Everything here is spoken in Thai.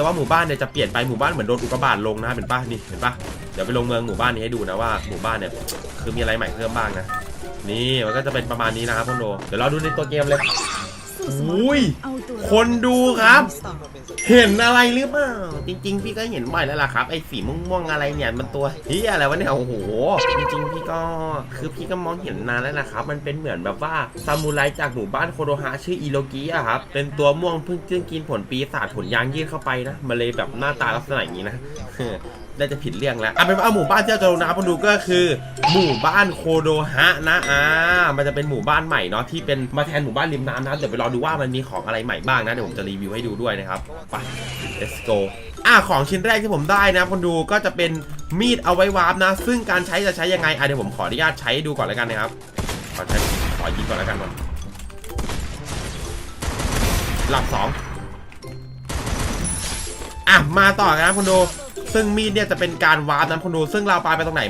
แต่ว่าหมู่บ้านเนี่ยจะเปลี่ยนไปหมู่บ้านเหมือนโดนอุกกาบาตลงนะเห็นปะนี่เห็นปะเดี๋ยวไปลงเมืองหมู่บ้านนี้ให้ดูนะว่าหมู่บ้านเนี่ยคือมีอะไรใหม่เพิ่มบ้างนะนี่มันก็จะเป็นประมาณนี้นะครับคุณโดเดี๋ยวเราดูในตัวเกมเลย อุ้ยเอาตัวรอดคนดูครับ เห็นอะไรหรือเปล่าจริง ๆ พี่ก็เห็นบ่อยแล้วล่ะครับ ไอ้สีม่วงๆอะไรเนี่ยมันตัวเฮียอะไรวะเนี่ยโอ้โหจริงๆพี่ก็คือพี่ก็มองเห็นนานแล้วนะครับ มันเป็นเหมือนแบบว่าซามูไรจากหมู่บ้านโคโดฮะชื่ออิโลกิอะครับเป็นตัวม่วงเพิ่งจึงกินผลปีศาจผลยางยืดเข้าไปนะมันเลยแบบหน้าตาลักษณะอย่างนี้นะน่าจะผิดเรื่องแล้วเอาเป็นว่าหมู่บ้านที่เราจะลงนะครับมาดูก็คือ หมู่บ้านโคโดฮะนะอ่ามันจะเป็นหมู่บ้านใหม่เนาะที่เป็นมาแทนหมู่บ้านริมน้ำนะเดี๋ยวไปรอดูว่ามันมีของอะไรใหม่บ้างนะเดี๋ยวผมจะรีวิวให้ดูด้วยนะครับไป let's go อะของชิ้นแรกที่ผมได้นะคนดูก็จะเป็นมีดเอาไว้วาร์ปนะ ซึ่งการใช้จะใช้ยังไงอะเดี๋ยวผมขออนุญาตใช้ดูก่อนแล้วกันนะครับขอใช้ขอยิงก่อนแล้วกันก่อนหลับสองอะมาต่อกันนะคนดูซึ่งมีดเนี่ยจะเป็นการวาร์ปนะคนดูซึ่งเราปาไปตรงไหน